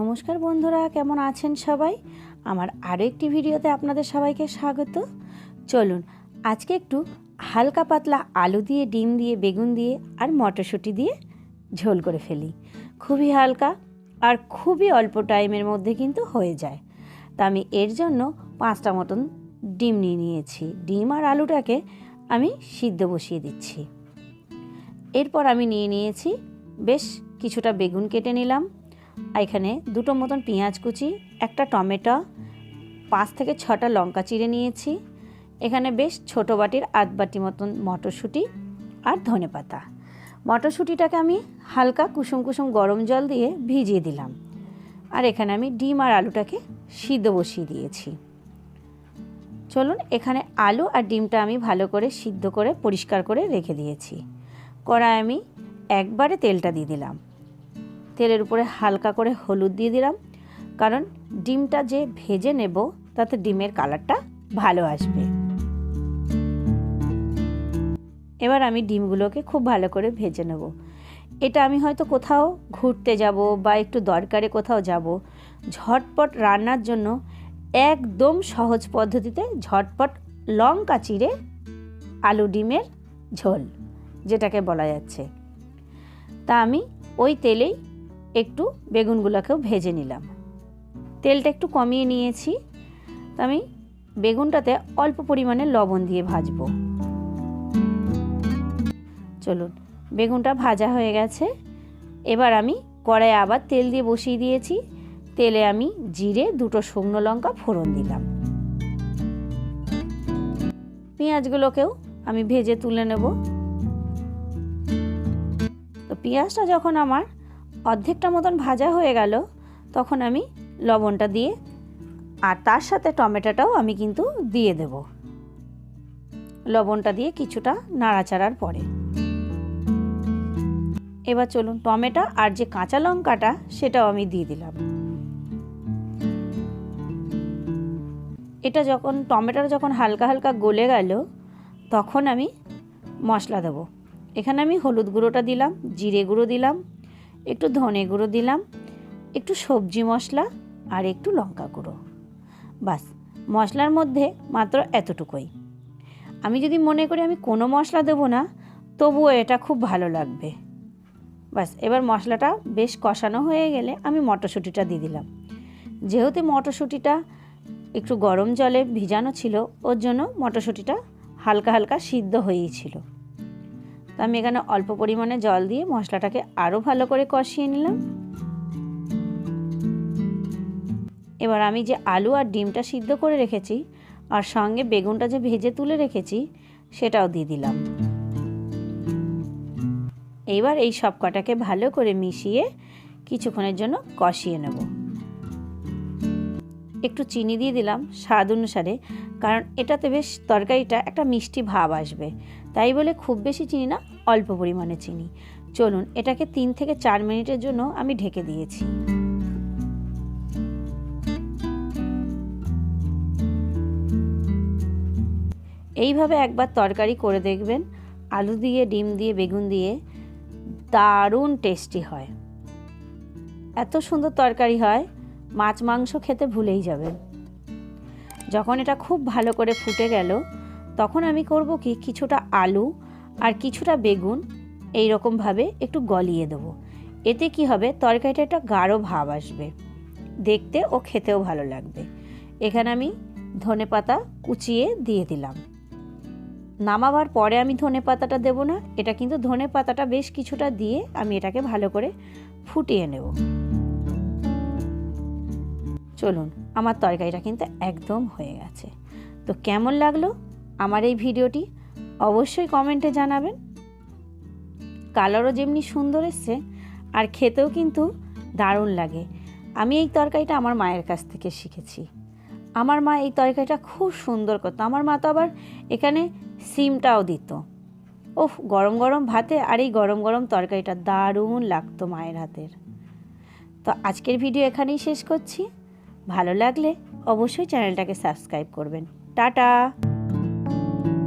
নমস্কার বন্ধুরা, কেমন আছেন সবাই? আমার আরও একটি ভিডিওতে আপনাদের সবাইকে স্বাগত। চলুন, আজকে একটু হালকা পাতলা আলু দিয়ে, ডিম দিয়ে, বেগুন দিয়ে আর মটরশুঁটি দিয়ে ঝোল করে ফেলি। খুবই হালকা আর খুবই অল্প টাইমের মধ্যে কিন্তু হয়ে যায়। তা আমি এর জন্য পাঁচটা মতন ডিম নিয়ে নিয়েছি। ডিম আর আলুটাকে আমি সিদ্ধ বসিয়ে দিচ্ছি। এরপর আমি নিয়ে নিয়েছি বেশ কিছুটা বেগুন কেটে নিলাম। এখানে দুটো মতন পেঁয়াজ কুচি, একটা টমেটো, পাঁচ থেকে ছটা লঙ্কা চিড়ে নিয়েছি। এখানে বেশ ছোটো বাটির আধ বাটি মতন মটরশুঁটি আর ধনে পাতা। মটরশুঁটিটাকে আমি হালকা কুসুম কুসুম গরম জল দিয়ে ভিজিয়ে দিলাম। আর এখানে আমি ডিম আর আলুটাকে সিদ্ধ বসিয়ে দিয়েছি। চলুন, এখানে আলু আর ডিমটা আমি ভালো করে সিদ্ধ করে পরিষ্কার করে রেখে দিয়েছি। কড়ায় আমি একবারে তেলটা দিয়ে দিলাম। তেলের উপরে হালকা করে হলুদ দিয়ে দিলাম। কারণ ডিমটা যে ভেজে নেব, তাতে ডিমের কালারটা ভালো আসবে। এবার আমি ডিমগুলোকে খুব ভালো করে ভেজে নেব। এটা আমি হয়তো কোথাও ঘুরতে যাব বা একটু দরকারে কোথাও যাব, ঝটপট রান্নার জন্য একদম সহজ পদ্ধতিতে ঝটপট লঙ্কা চিড়ে আলু ডিমের ঝোল, যেটাকে বলা যাচ্ছে। তা আমি ওই তেলেই একটু বেগুনগুলোকেও ভেজে নিলাম। তেলটা একটু কমিয়ে নিয়েছি। তা আমি বেগুনটাতে অল্প পরিমাণে লবণ দিয়ে ভাজবো। চলুন, বেগুনটা ভাজা হয়ে গেছে। এবার আমি কড়াইয়ে আবার তেল দিয়ে বসিয়ে দিয়েছি। তেলে আমি জিরে, দুটো শুকনো লঙ্কা ফোড়ন দিলাম। পেঁয়াজগুলোকেও আমি ভেজে তুলে নেব। তো পেঁয়াজটা যখন আমার অর্ধেকটা মতন ভাজা হয়ে গেল, তখন আমি লবণটা দিয়ে আর তার সাথে টমেটোটাও আমি কিন্তু দিয়ে দেব। লবণটা দিয়ে কিছুটা নাড়াচাড়ার পরে। এবার চলুন টমেটো আর যে কাঁচা লঙ্কাটা, সেটাও আমি দিয়ে দিলাম। এটা যখন, টমেটোটা যখন হালকা হালকা গলে গেল, তখন আমি মশলা দেবো। এখানে আমি হলুদ গুঁড়োটা দিলাম, জিরে গুঁড়ো দিলাম একটু ধনে গুঁড়ো দিলাম, একটু সবজি মশলা আর একটু লঙ্কা গুঁড়ো। বাস, মশলার মধ্যে মাত্র এতটুকুই। আমি যদি মনে করি আমি কোনো মশলা দেবো না, তবুও এটা খুব ভালো লাগবে। বাস, এবার মশলাটা বেশ কষানো হয়ে গেলে আমি মটরশুঁটিটা দিয়ে দিলাম। যেহেতু মটরশুঁটিটা একটু গরম জলে ভিজানো ছিল, ওর জন্য মটরশুঁটিটা হালকা হালকা সিদ্ধ হয়েই ছিল। তো আমি এখানে অল্প পরিমাণে জল দিয়ে মশলাটাকে আরও ভালো করে কষিয়ে নিলাম। এবার আমি যে আলু আর ডিমটা সিদ্ধ করে রেখেছি আর সঙ্গে বেগুনটা যে ভেজে তুলে রেখেছি, সেটাও দিয়ে দিলাম। এইবার এই সব কটাকে ভালো করে মিশিয়ে কিছুক্ষণের জন্য কষিয়ে নেব। একটু চিনি দিয়ে দিলাম স্বাদ অনুসারে, কারণ এটাতে বেশ তরকারিটা একটা মিষ্টি ভাব আসবে। তাই বলে খুব বেশি চিনি না, অল্প পরিমাণে চিনি। চলুন, এটাকে তিন থেকে চার মিনিটের জন্য আমি ঢেকে দিয়েছি। এইভাবে একবার তরকারি করে দেখবেন, আলু দিয়ে, ডিম দিয়ে, বেগুন দিয়ে, দারুণ টেস্টি হয়। এত সুন্দর তরকারি হয় মাছ মাংস খেতে ভুলেই যাবেন। যখন এটা খুব ভালো করে ফুটে গেল, তখন আমি করব কি, কিছুটা আলু আর কিছুটা বেগুন এই রকমভাবে একটু গলিয়ে দেবো। এতে কি হবে তরকারিটা একটা গাঢ় ভাব আসবে। দেখতে ও খেতেও ভালো লাগবে। এখানে আমি ধনে পাতা কুচিয়ে দিয়ে দিলাম। নামাবার পরে আমি ধনে পাতাটা দেবো না, এটা কিন্তু ধনে পাতাটা বেশ কিছুটা দিয়ে আমি এটাকে ভালো করে ফুটিয়ে নেব। চলুন, আমার তরকারিটা কিন্তু একদম হয়ে গেছে। তো কেমন লাগল আমার এই ভিডিওটি? অবশ্যই কমেন্টে জানাবেন। কালারও যেমনি সুন্দর এসছে, আর খেতেও কিন্তু দারুণ লাগে। আমি এই তরকারিটা আমার মায়ের কাছ থেকে শিখেছি। আমার মা এই তরকারিটা খুব সুন্দর করতো। আমার মা তো আবার এখানে সিমটাও দিত। ওহ গরম গরম ভাতে আর এই গরম গরম তরকারিটা দারুণ লাগতো মায়ের হাতের। তো আজকের ভিডিও এখানেই শেষ করছি। ভালো লাগলে অবশ্যই চ্যানেলটাকে সাবস্ক্রাইব করবেন। টাটা!